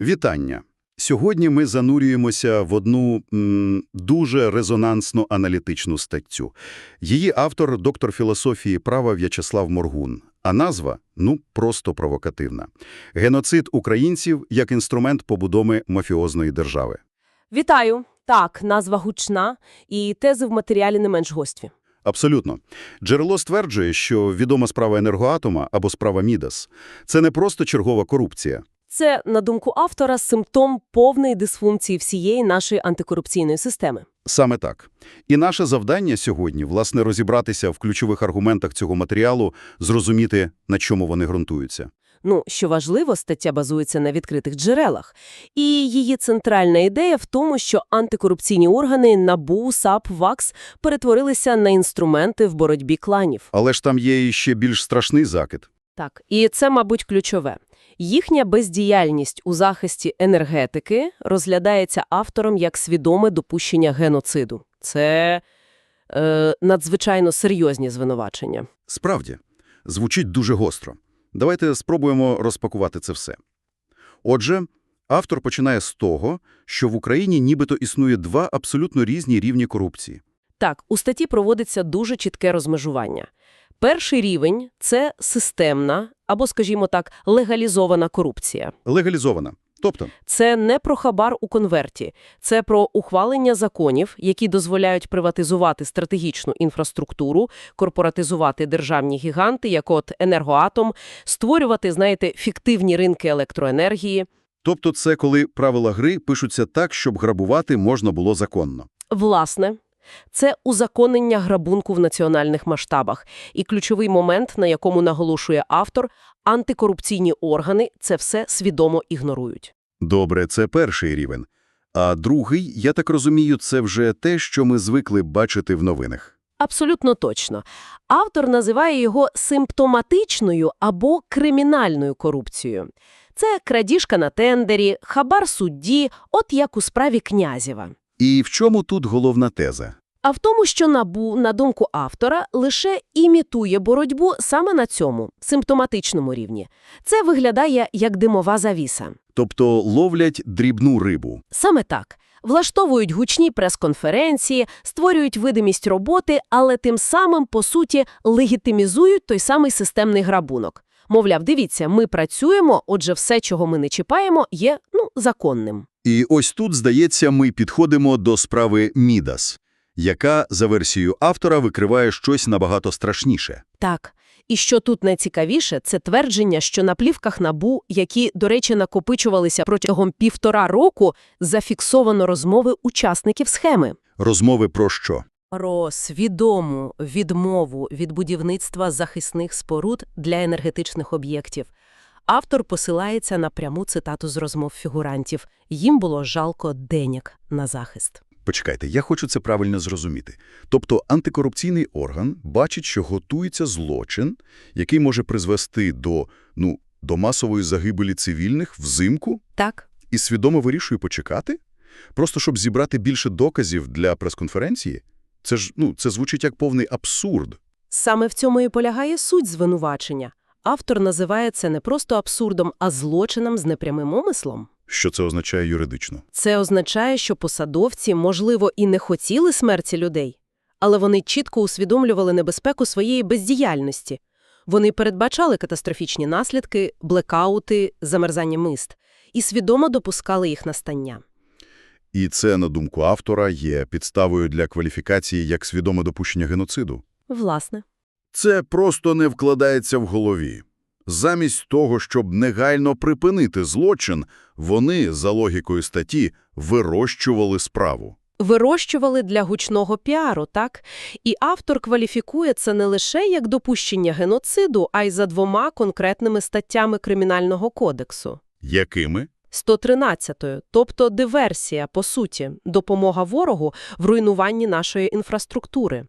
Вітання! Сьогодні ми занурюємося в одну м, дуже резонансну аналітичну статтю. Її автор – доктор філософії права В'ячеслав Моргун. А назва – ну, просто провокативна. «Геноцид українців як інструмент побудови мафіозної держави». Вітаю! Так, назва гучна, і тези в матеріалі не менш гострі. Абсолютно. Джерело стверджує, що відома справа енергоатома або справа Мідас – це не просто чергова корупція. Це, на думку автора, симптом повної дисфункції всієї нашої антикорупційної системи. Саме так. І наше завдання сьогодні, власне, розібратися в ключових аргументах цього матеріалу, зрозуміти, на чому вони ґрунтуються. Ну, що важливо, стаття базується на відкритих джерелах. І її центральна ідея в тому, що антикорупційні органи НАБУ, САП, ВАКС перетворилися на інструменти в боротьбі кланів. Але ж там є і ще більш страшний закид. Так, і це, мабуть, ключове. Їхня бездіяльність у захисті енергетики розглядається автором як свідоме допущення геноциду. Це е, надзвичайно серйозні звинувачення. Справді, звучить дуже гостро. Давайте спробуємо розпакувати це все. Отже, автор починає з того, що в Україні нібито існує два абсолютно різні рівні корупції. Так, у статті проводиться дуже чітке розмежування. Перший рівень – це системна, або, скажімо так, легалізована корупція. Легалізована. Тобто, Це не про хабар у конверті, це про ухвалення законів, які дозволяють приватизувати стратегічну інфраструктуру, корпоратизувати державні гіганти, як от енергоатом, створювати, знаєте, фіктивні ринки електроенергії. тобто це коли правила гри пишуться так, щоб грабувати можна було законно. Власне, це узаконення грабунку в національних масштабах. І ключовий момент, на якому наголошує автор – антикорупційні органи це все свідомо ігнорують. Добре, це перший рівень. А другий, я так розумію, це вже те, що ми звикли бачити в новинах. Абсолютно точно. Автор називає його симптоматичною або кримінальною корупцією. Це крадіжка на тендері, хабар судді, от як у справі Князєва. І в чому тут головна теза? А в тому, що НАБУ, на думку автора, лише імітує боротьбу саме на цьому, симптоматичному рівні. Це виглядає як димова завіса. Тобто ловлять дрібну рибу. Саме так. Влаштовують гучні прес-конференції, створюють видимість роботи, але тим самим, по суті, легітимізують той самий системний грабунок. Мовляв, дивіться, ми працюємо, отже, все, чого ми не чіпаємо, є, ну, законним. І ось тут, здається, ми підходимо до справи Мідас, яка, за версією автора, викриває щось набагато страшніше. Так. І що тут найцікавіше, це твердження, що на плівках НАБУ, які, до речі, накопичувалися протягом півтора року, зафіксовано розмови учасників схеми. Розмови про що? Про свідому відмову від будівництва захисних споруд для енергетичних об'єктів. Автор посилається на пряму цитату з розмов фігурантів. Їм було жалко денег на захист. Почекайте, я хочу це правильно зрозуміти. Тобто антикорупційний орган бачить, що готується злочин, який може призвести до, ну, до масової загибелі цивільних взимку, Так, і свідомо вирішує почекати? Просто щоб зібрати більше доказів для прес-конференції? Це ж, ну, це звучить як повний абсурд. саме в цьому і полягає суть звинувачення. Автор називає це не просто абсурдом, а злочином з непрямим умислом. Що це означає юридично? Це означає, що посадовці, можливо, і не хотіли смерті людей, але вони чітко усвідомлювали небезпеку своєї бездіяльності. Вони передбачали катастрофічні наслідки, блекаути, замерзання мист і свідомо допускали їх настання. І це, на думку автора, є підставою для кваліфікації як свідоме допущення геноциду. Власне. Це просто не вкладається в голові. Замість того, щоб негайно припинити злочин, вони, за логікою статті, вирощували справу. Вирощували для гучного піару, так? І автор кваліфікує це не лише як допущення геноциду, а й за двома конкретними статтями Кримінального кодексу. Якими? 113-ю, тобто диверсія, по суті, допомога ворогу в руйнуванні нашої інфраструктури.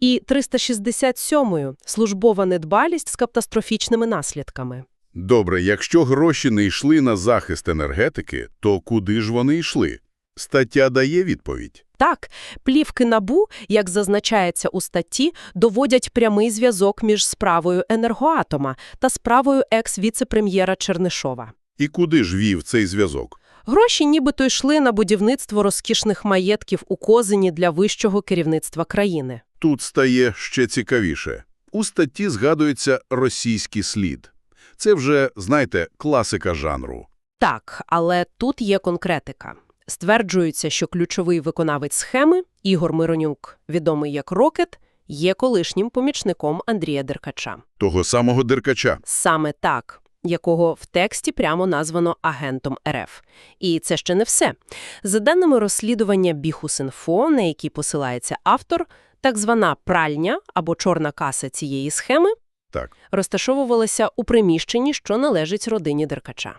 І 367-ю – службова недбалість з катастрофічними наслідками. Добре, якщо гроші не йшли на захист енергетики, то куди ж вони йшли? Стаття дає відповідь. Так, плівки НАБУ, як зазначається у статті, доводять прямий зв'язок між справою енергоатома та справою екс-віце-прем'єра Чернишова. І куди ж вів цей зв'язок? Гроші нібито йшли на будівництво розкішних маєтків у Козині для вищого керівництва країни. Тут стає ще цікавіше. У статті згадується російський слід. Це вже, знаєте, класика жанру. Так, але тут є конкретика. Стверджується, що ключовий виконавець схеми Ігор Миронюк, відомий як Рокет, є колишнім помічником Андрія Деркача. Того самого Деркача. Саме так, якого в тексті прямо названо агентом РФ. І це ще не все. За даними розслідування Біхусінфо, на які посилається автор, так звана пральня або чорна каса цієї схеми Так. розташовувалася у приміщенні, що належить родині Деркача.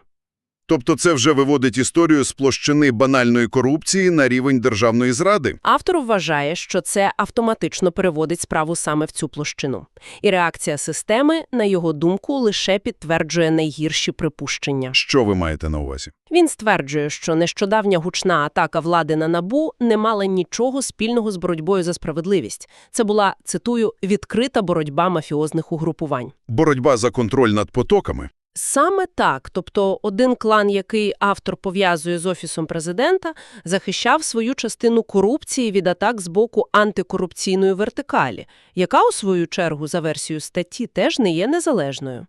Тобто це вже виводить історію з площини банальної корупції на рівень державної зради? Автор вважає, що це автоматично переводить справу саме в цю площину. І реакція системи, на його думку, лише підтверджує найгірші припущення. Що ви маєте на увазі? Він стверджує, що нещодавня гучна атака влади на НАБУ не мала нічого спільного з боротьбою за справедливість. Це була, цитую, «відкрита боротьба мафіозних угрупувань». Боротьба за контроль над потоками? Саме так, тобто один клан, який автор пов'язує з Офісом президента, захищав свою частину корупції від атак з боку антикорупційної вертикалі, яка, у свою чергу, за версією статті, теж не є незалежною.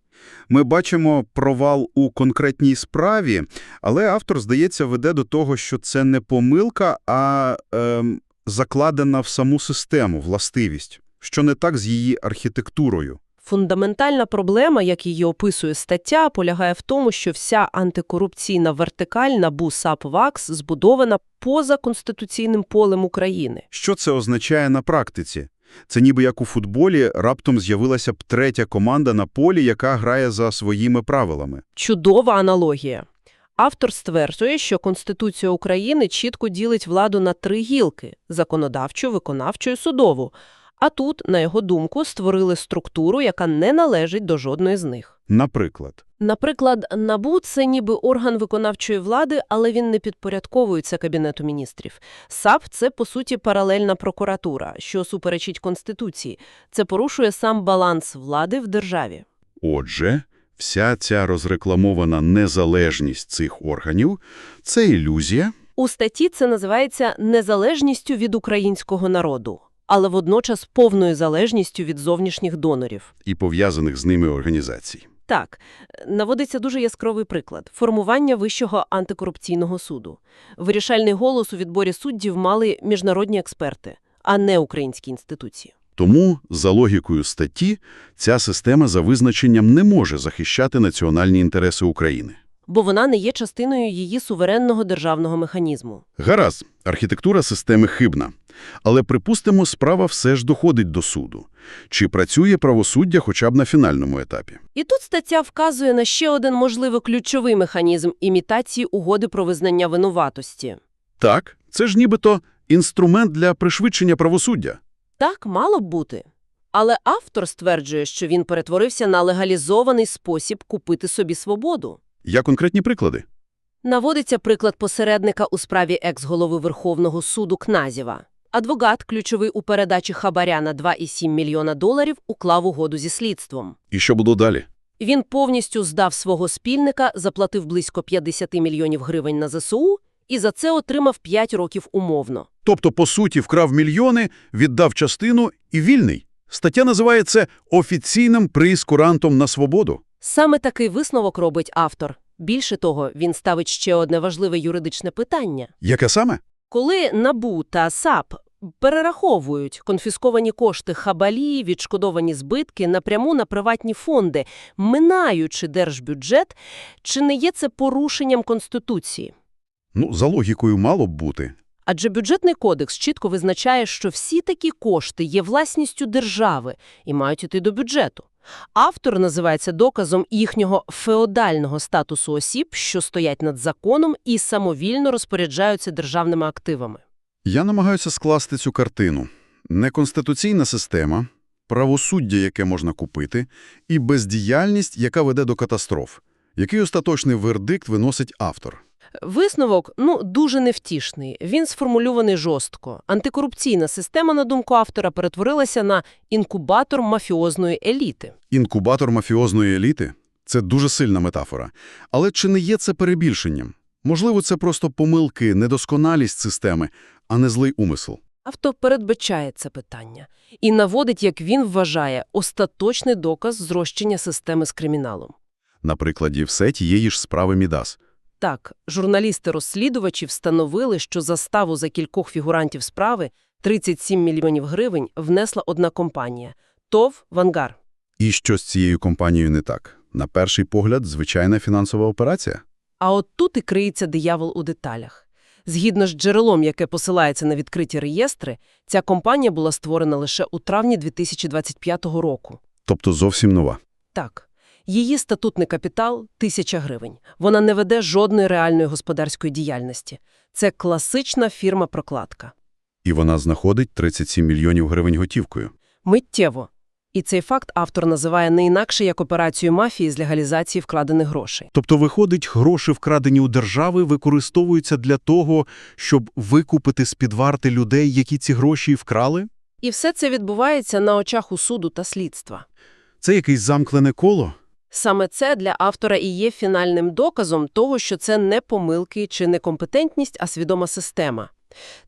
Ми бачимо провал у конкретній справі, але автор, здається, веде до того, що це не помилка, а ем, закладена в саму систему властивість, що не так з її архітектурою. Фундаментальна проблема, як її описує стаття, полягає в тому, що вся антикорупційна вертикаль НАБУ САП ВАКС збудована поза конституційним полем України. Що це означає на практиці? Це ніби як у футболі раптом з'явилася б третя команда на полі, яка грає за своїми правилами. Чудова аналогія. Автор стверджує, що Конституція України чітко ділить владу на три гілки – законодавчу, виконавчу і судову. А тут, на його думку, створили структуру, яка не належить до жодної з них. Наприклад. Наприклад, НАБУ – це ніби орган виконавчої влади, але він не підпорядковується Кабінету міністрів. САП – це, по суті, паралельна прокуратура, що суперечить Конституції. Це порушує сам баланс влади в державі. Отже, вся ця розрекламована незалежність цих органів – це ілюзія, У статті це називається «незалежністю від українського народу», але водночас повною залежністю від зовнішніх донорів. і пов'язаних з ними організацій. Так, наводиться дуже яскравий приклад – формування Вищого антикорупційного суду. Вирішальний голос у відборі суддів мали міжнародні експерти, а не українські інституції. Тому, за логікою статті, ця система за визначенням не може захищати національні інтереси України. Бо вона не є частиною її суверенного державного механізму. Гаразд, архітектура системи хибна. Але, припустимо, справа все ж доходить до суду. Чи працює правосуддя хоча б на фінальному етапі? І тут стаття вказує на ще один можливо ключовий механізм імітації угоди про визнання винуватості. Так, це ж нібито інструмент для пришвидшення правосуддя. Так мало б бути. Але автор стверджує, що він перетворився на легалізований спосіб купити собі свободу. Є конкретні приклади. Наводиться приклад посередника у справі екс-голови Верховного суду Кназєва. Адвокат, ключовий у передачі хабаря на 2,7 мільйона доларів, уклав угоду зі слідством. І що було далі? Він повністю здав свого спільника, заплатив близько 50 мільйонів гривень на ЗСУ і за це отримав 5 років умовно. Тобто, по суті, вкрав мільйони, віддав частину і вільний. Стаття називає це офіційним прейскурантом на свободу. Саме такий висновок робить автор. Більше того, він ставить ще одне важливе юридичне питання. Яке саме? Коли НАБУ та САП перераховують конфісковані кошти хабалі, відшкодовані збитки напряму на приватні фонди, минаючи держбюджет, чи не є це порушенням Конституції? Ну, за логікою мало б бути. Адже бюджетний кодекс чітко визначає, що всі такі кошти є власністю держави і мають іти до бюджету. Автор називається доказом їхнього феодального статусу осіб, що стоять над законом і самовільно розпоряджаються державними активами. Я намагаюся скласти цю картину. Неконституційна система, правосуддя, яке можна купити, і бездіяльність, яка веде до катастроф. Який остаточний вердикт виносить автор? Висновок, ну, дуже невтішний. Він сформульований жорстко. Антикорупційна система, на думку автора, перетворилася на інкубатор мафіозної еліти. Інкубатор мафіозної еліти? Це дуже сильна метафора. Але чи не є це перебільшенням? Можливо, це просто помилки, недосконалість системи, а не злий умисел. Авто передбачає це питання і наводить, як він вважає, остаточний доказ зрощення системи з криміналом. На прикладі все тієї ж справи Мідас. Так, журналісти-розслідувачі встановили, що заставу за кількох фігурантів справи 37 мільйонів гривень внесла одна компанія – ТОВ «Вангар». І що з цією компанією не так? На перший погляд, звичайна фінансова операція? А от тут і криється диявол у деталях. Згідно з джерелом, яке посилається на відкриті реєстри, ця компанія була створена лише у травні 2025 року. Тобто зовсім нова. Так, її статутний капітал – тисяча гривень. Вона не веде жодної реальної господарської діяльності. Це класична фірма-прокладка. І вона знаходить 37 мільйонів гривень готівкою. Миттєво. І цей факт автор називає не інакше як операцію мафії з легалізації вкладених грошей. Тобто, виходить, гроші, вкрадені у держави, використовуються для того, щоб викупити з-під варти людей, які ці гроші і вкрали? І все це відбувається на очах у суду та слідства. Це якесь замкнене коло? Саме це для автора і є фінальним доказом того, що це не помилки чи некомпетентність, а свідома система.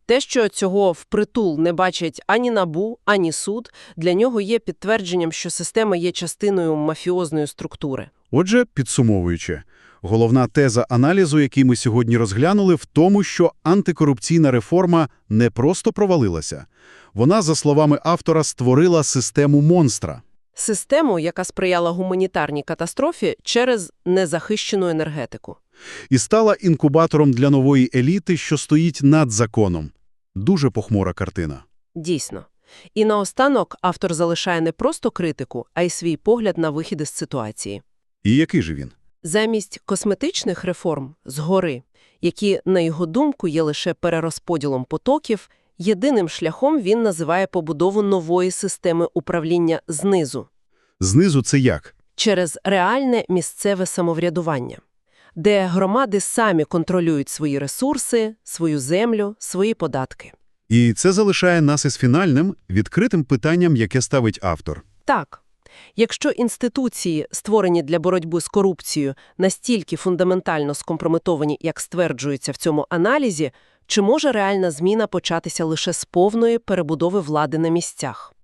Те, що цього впритул не бачать ані НАБУ, ані суд, для нього є підтвердженням, що система є частиною мафіозної структури. Отже, підсумовуючи, головна теза аналізу, який ми сьогодні розглянули, в тому, що антикорупційна реформа не просто провалилася. Вона, за словами автора, створила систему монстра. Систему, яка сприяла гуманітарній катастрофі через незахищену енергетику. і стала інкубатором для нової еліти, що стоїть над законом. Дуже похмура картина. Дійсно. І наостанок автор залишає не просто критику, а й свій погляд на вихід із ситуації. І який же він? Замість косметичних реформ згори, які, на його думку, є лише перерозподілом потоків, єдиним шляхом він називає побудову нової системи управління знизу Знизу це як? через реальне місцеве самоврядування, де громади самі контролюють свої ресурси, свою землю, свої податки. І це залишає нас із фінальним, відкритим питанням, яке ставить автор. Так, якщо інституції, створені для боротьби з корупцією, настільки фундаментально скомпрометовані, як стверджується в цьому аналізі, чи може реальна зміна початися лише з повної перебудови влади на місцях?